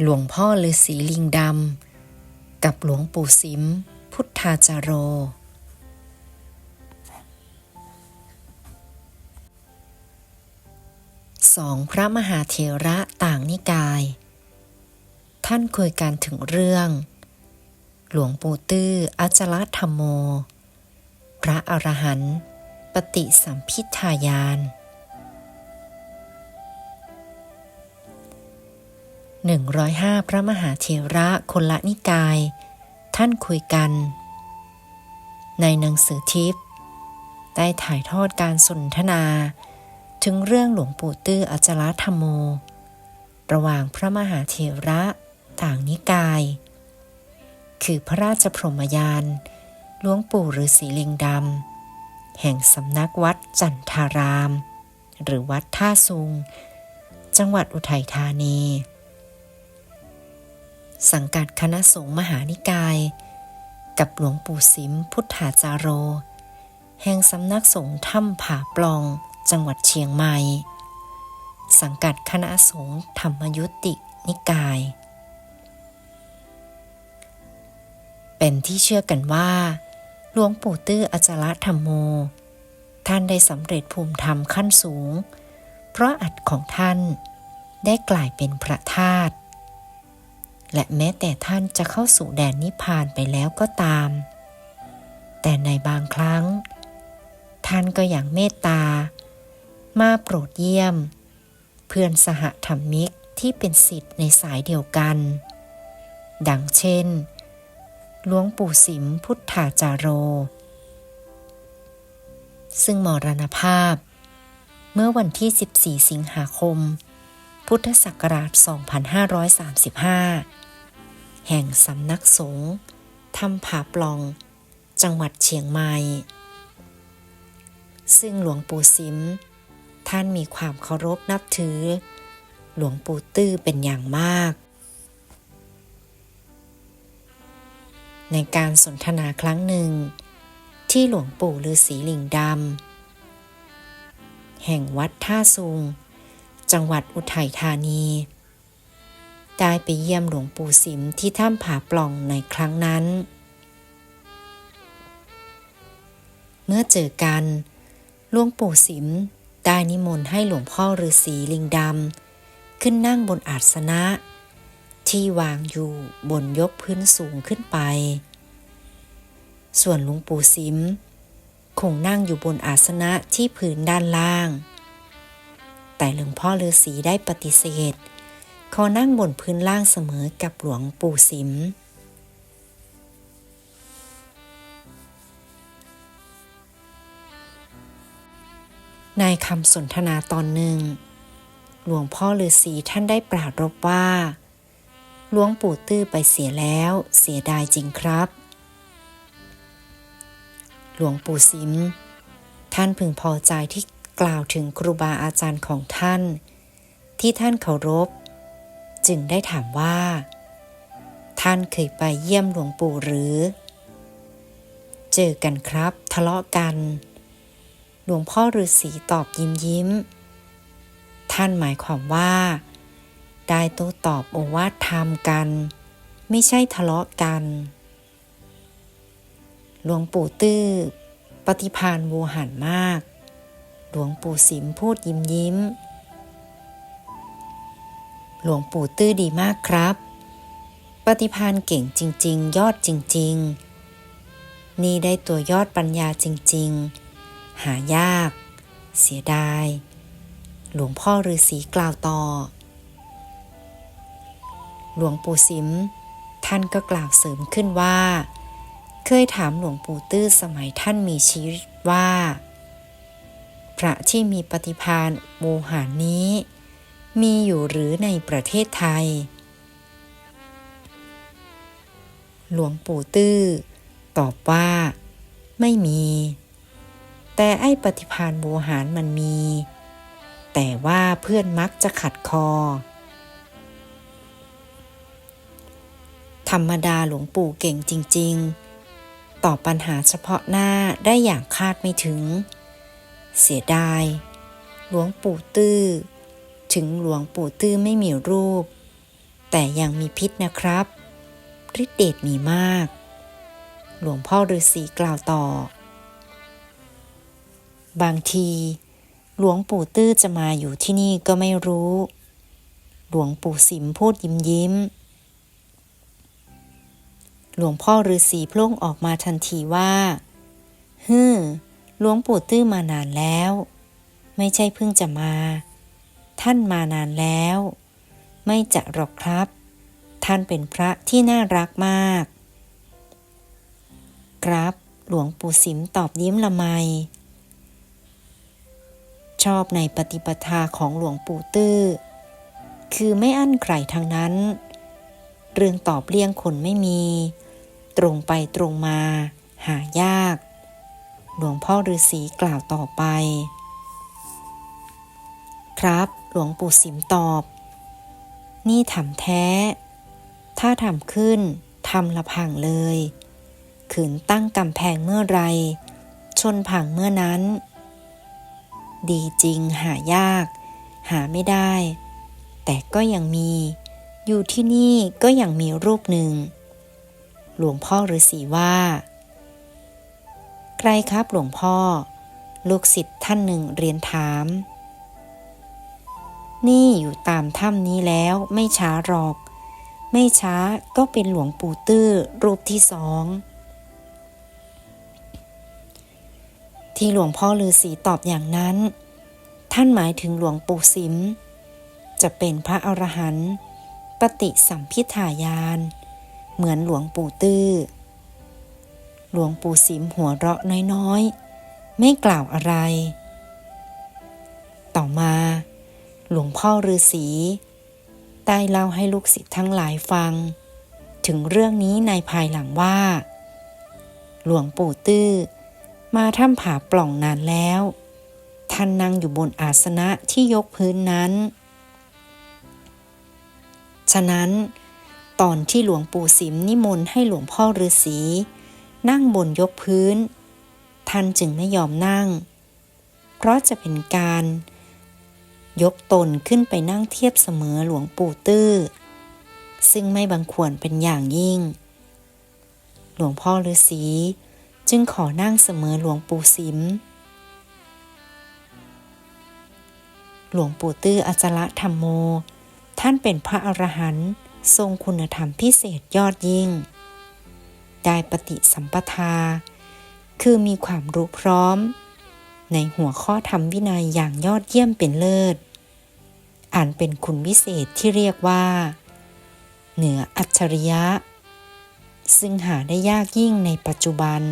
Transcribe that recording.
หลวงพ่อฤาษีลิงดำ กับหลวงปู่สิม พุทธาจารโร สองพระมหาเถระต่างนิกาย ท่านคุยกันถึงเรื่อง หลวงปู่ตื้ออัจลธรรมโม พระอรหันต์ปฏิสัมพิทายาน 105 พระมหาเถระคนละนิกาย ท่านคุยกัน ในหนังสือทิพย์ได้ถ่ายทอดการสนทนา ถึงเรื่องหลวงปู่ตื้ออจลธรรมโม ระหว่างพระมหาเถระต่างนิกาย คือพระราชพรหมยานหลวงปู่ฤาษีลิงดำ แห่งสำนักวัดจันทาราม หรือวัดท่าซุง จังหวัดอุทัยธานี สังกัดคณะสงฆ์มหานิกาย กับหลวงปู่สิมพุทธาจารโร แห่งสำนักสงฆ์ถ้ำผาปลองจังหวัดเชียงใหม่ สังกัดคณะสงฆ์ธรรมยุตินิกาย เป็นที่เชื่อกันว่า หลวงปู่ตื้ออจารธรรมโม ท่านได้สำเร็จภูมิธรรมขั้นสูง เพราะอัดของท่านได้กลายเป็นพระธาตุ และแม้แต่ท่านจะเข้าสู่แดนนิพพานไปแล้วก็ตาม แต่ในบางครั้ง ท่านก็อย่างเมตตา มาโปรดเยี่ยม เพื่อนสหธรรมิกที่เป็นสิทธิ์ในสายเดียวกัน ดังเช่นหลวงปู่สิมพุทธาจารโร ซึ่งมรณภาพ เมื่อวันที่ 14 สิงหาคม พุทธศักราช 2535 แห่งสำนักสงฆ์ถ้ำผาปล่อง จังหวัดเชียงใหม่ ซึ่งหลวงปู่สิม ท่านมีความเคารพนับถือ หลวงปู่ตื้อเป็นอย่างมาก ในการสนทนาครั้งหนึ่ง ที่หลวงปู่ฤาษีลิงดำ แห่งวัดท่าซุง จังหวัดอุทัยธานี ได้ไปเยี่ยมหลวงปู่สิมที่ถ้ำผาปล่องในครั้งนั้น เมื่อเจอกันหลวงปู่สิมได้นิมนต์ให้หลวงพ่อฤาษีลิงดำขึ้นนั่งบนอาสนะ ที่วางอยู่บนยกพื้นสูงขึ้นไป ส่วนหลวงปู่สิมคงนั่งอยู่บนอาสนะที่พื้นด้านล่าง แต่หลวงพ่อฤาษีได้ปฏิเสธ เขอนั่งบนพื้นล่างเสมอกับหลวงปู่สิม ในคำสนทนาตอนหนึ่ง หลวงพ่อฤาษีท่านได้ปรารบว่า หลวงปู่ตื้อไปเสียแล้วเสียดายจริงครับ หลวงปู่สิม ท่านพึงพอใจที่กล่าวถึงครูบาอาจารย์ของท่าน ที่ท่านเคารพ จึงได้ถามว่า ท่านเคยไปเยี่ยมหลวงปู่หรือ เจอกันครับ ทะเลาะกัน หลวงพ่อฤาษีตอบยิ้มยิ้ม ท่านหมายความว่า ได้โต้ตอบโอวาทธรรมกัน ไม่ใช่ทะเลาะกัน หลวงปู่ตื้อ ปฏิพานโวหันมาก หลวงปู่สิมพูดยิ้มยิ้ม หลวงปู่ตื้อดีมากครับ ปฏิพานเก่งจริง ๆ ยอดจริง ๆ นี่ได้ตัวยอดปัญญาจริง ๆ หายาก เสียดาย หลวงพ่อฤาษีกล่าวต่อ หลวงปู่สิม ท่านก็กล่าวเสริมขึ้นว่า เคยถามหลวงปู่ตื้อสมัยท่านมีชีวิตว่า พระที่มีปฏิพานโวหานี้ มีอยู่หรือในประเทศไทย หลวงปู่ตื้อ ตอบว่า ไม่มี แต่ไอ้ปฏิพานโวหารมันมี แต่ว่าเพื่อนมักจะขัดคอ ธรรมดาหลวงปู่เก่งจริง ๆ ตอบปัญหาเฉพาะหน้าได้อย่างคาดไม่ถึง เสียดาย หลวงปู่ตื้อ ถึงหลวงปู่ตื้อไม่มีรูป แต่ยังมีพิษนะครับฤทธิเดชมีมาก หลวงพ่อฤาษีกล่าวต่อ บางที หลวงปู่ตื้อจะมาอยู่ที่นี่ก็ไม่รู้ หลวงปู่สิมพูดยิ้มยิ้ม หลวงพ่อฤาษีพล่งออกมาทันทีว่าฮึมหลวงปู่ตื้อมานานแล้ว ไม่ใช่เพิ่งจะมา ท่านมานานแล้ว ไม่จะหรอกครับ ท่านเป็นพระที่น่ารักมาก ครับ หลวงปู่สิมตอบยิ้มละไม ชอบในปฏิปทาของหลวงปู่ตื้อ คือไม่อั้นใครทางนั้น เรื่องตอบเลี่ยงคนไม่มี ตรงไปตรงมา หายาก หลวงพ่อฤาษีกล่าวต่อไป ครับ หลวงปู่สิมตอบ นี่ทำแท้ ถ้าทำขึ้นทำละพังเลย ขืนตั้งกำแพงเมื่อไร ชนพังเมื่อนั้น ดีจริงหายาก หาไม่ได้ แต่ก็ยังมี อยู่ที่นี่ก็ยังมีรูปหนึ่ง หลวงพ่อฤาษีว่าใครครับหลวงพ่อ ลูกศิษย์ท่านหนึ่งเรียนถาม นี่อยู่ตามถ้ำนี้แล้วไม่ช้าหรอก ไม่ช้าก็เป็นหลวงปู่ตื้อรูปที่สอง ที่หลวงพ่อฤาษีตอบอย่างนั้น ท่านหมายถึงหลวงปู่สิม จะเป็นพระอรหันต์ปฏิสัมพิทายาน เหมือนหลวงปู่ตื้อ หลวงปู่สิมหัวเราะน้อยๆ ไม่กล่าวอะไร ต่อมา หลวงพ่อฤาษีได้เล่าให้ลูกศิษย์ทั้งหลายฟัง ถึงเรื่องนี้ในภายหลังว่า หลวงปู่ตื้อ มาถ้ำผาปล่องนานแล้ว ท่านนั่งอยู่บนอาสนะที่ยกพื้นนั้น ฉะนั้น ตอนที่หลวงปู่สิมนิมนต์ให้หลวงพ่อฤาษีนั่งบนยกพื้น ท่านจึงไม่ยอมนั่ง เพราะจะเป็นการ ยกตนขึ้นไปนั่งเทียบเสมอหลวงปู่ตื้อ ซึ่งไม่บังควรเป็นอย่างยิ่ง หลวงพ่อฤาษีจึงขอนั่งเสมอหลวงปู่สิม หลวงปู่ตื้ออจละธรรมโม ท่านเป็นพระอรหันต์ทรงคุณธรรมพิเศษยอดยิ่ง ได้ปฏิสัมปทา คือมีความรู้พร้อม ในหัวข้อธรรมวินัยอย่างยอดเยี่ยมเป็นเลิศ อ่านเป็นคุณวิเศษที่เรียกว่า เหนืออัจฉริยะ ซึ่งหาได้ยากยิ่งในปัจจุบัน